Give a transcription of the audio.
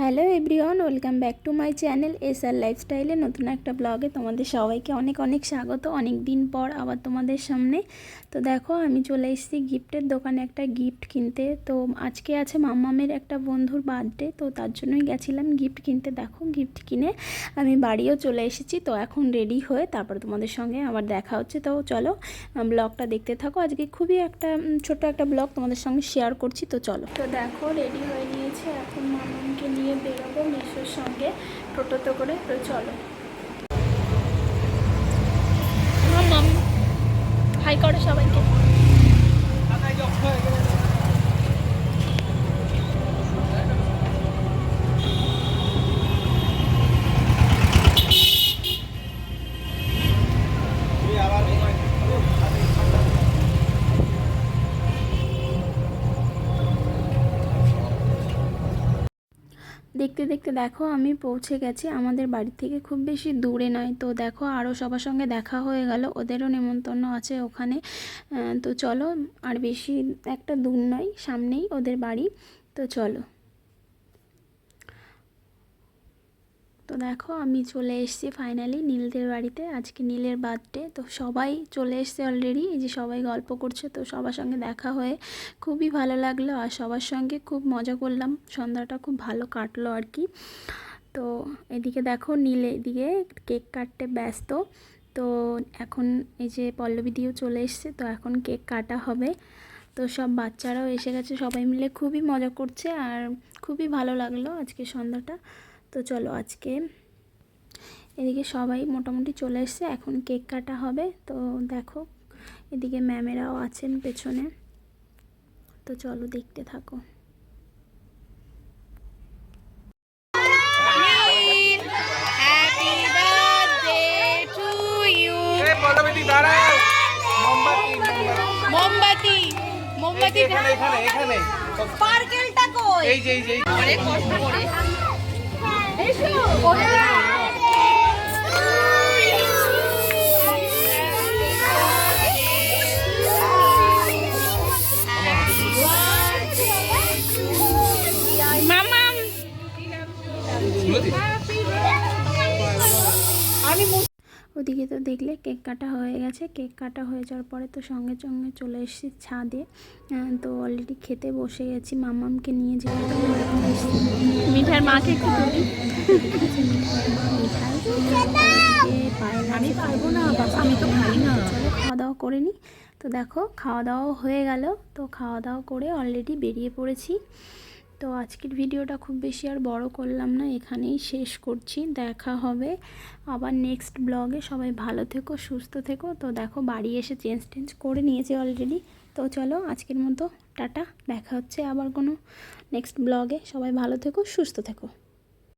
Hello everyone, welcome back to my channel S R লাইফস্টাইলে নতুন একটা ব্লগে তোমাদের সবাইকে অনেক অনেক স্বাগত। অনেক দিন পর আবার তোমাদের সামনে। তো দেখো, আমি চলে এসেছি গিফটের দোকানে একটা গিফট কিনতে। তো আজকে আছে মাম্মামের একটা বন্ধুর বার্থডে, তো তার জন্যই গেছিলাম গিফট কিনতে। দেখো, গিফট কিনে আমি বাড়িও চলে এসেছি, তো এখন রেডি হয়ে তারপর তোমাদের সঙ্গে আবার দেখা হচ্ছে। তো চলো ব্লগটা দেখতে থাকো। আজকে খুবই একটা ছোট্ট একটা ব্লগ তোমাদের সঙ্গে শেয়ার করছি, তো চলো। তো দেখো, রেডি হয়ে নিয়ে বেরোবো সঙ্গে টোটোতে করে তো চলো। হাই করে সবাইকে। দেখতে দেখতে দেখো আমি পৌঁছে গেছি। আমাদের বাড়ি থেকে খুব বেশি দূরে নয়। তো দেখো আরও সবার সঙ্গে দেখা হয়ে গেল। ওদেরও নেমন্তন্ন আছে ওখানে। তো চলো, আর বেশি একটা দূর নয়, সামনেই ওদের বাড়ি। তো চলো। দেখো, আমি চলে এসেছি ফাইনালি নীলদের বাড়িতে। আজকে নীলের বার্থডে তো সবাই চলে এসছে অলরেডি এই যে সবাই গল্প করছে, তো সবার সঙ্গে দেখা হয়ে খুবই ভালো লাগল। আর সবার সঙ্গে খুব মজা করলাম। সন্ধ্যাটা খুব ভালো কাটলো আর কি। তো এদিকে দেখো, নীল এদিকে কেক কাটতে ব্যস্ত। তো এখন এই যে পল্লবী দিয়েও চলে এসছে, তো এখন কেক কাটা হবে। তো সব বাচ্চারাও এসে গেছে, সবাই মিলে খুবই মজা করছে আর খুবই ভালো লাগল আজকে সন্ধ্যাটা। তো চলো আজকে এদিকে সবাই মোটামুটি চলে এসছে এখন কেক কাটা হবে। তো দেখো এদিকে ম্যামেরাও আছেন পেছনে। তো চলো দেখতে থাকো। মোমবাতি মোমবাতি মোমবাতি মোমবাতি এখানে এখানে এখানে। স্পার্কেলটা কই? এই যে এই যে। অনেক কষ্ট করে। ওদিকে তো দেখলে কেক কাটা হয়ে গেছে। কেক কাটা হয়ে যাওয়ার পরে তো সঙ্গে সঙ্গে চলে এসেছি ছাদে। তো অলরেডি খেতে বসে গেছি। মামামকে নিয়ে যে মিঠার মাকে একটু তুলি। আমি পারব না আমি তো খাই না। খাওয়া দাওয়া করে নিই তো দেখো খাওয়া দাওয়া হয়ে গেল। তো খাওয়া দাওয়া করে অলরেডি বেরিয়ে পড়েছি। তো আজকের ভিডিওটা খুব বেশি আর বড় করলাম না, এখানেই শেষ করছি। দেখা হবে আবার নেক্সট ব্লগে সবাই ভালো থেকো, সুস্থ থেকো। তো দেখো, বাড়ি এসে চেঞ্জ টেঞ্জ করে নিয়েছে অলরেডি তো চলো, আজকের মতো টাটা। দেখা হচ্ছে আবার কোনো নেক্সট ব্লগে সবাই ভালো থেকো, সুস্থ থেকো।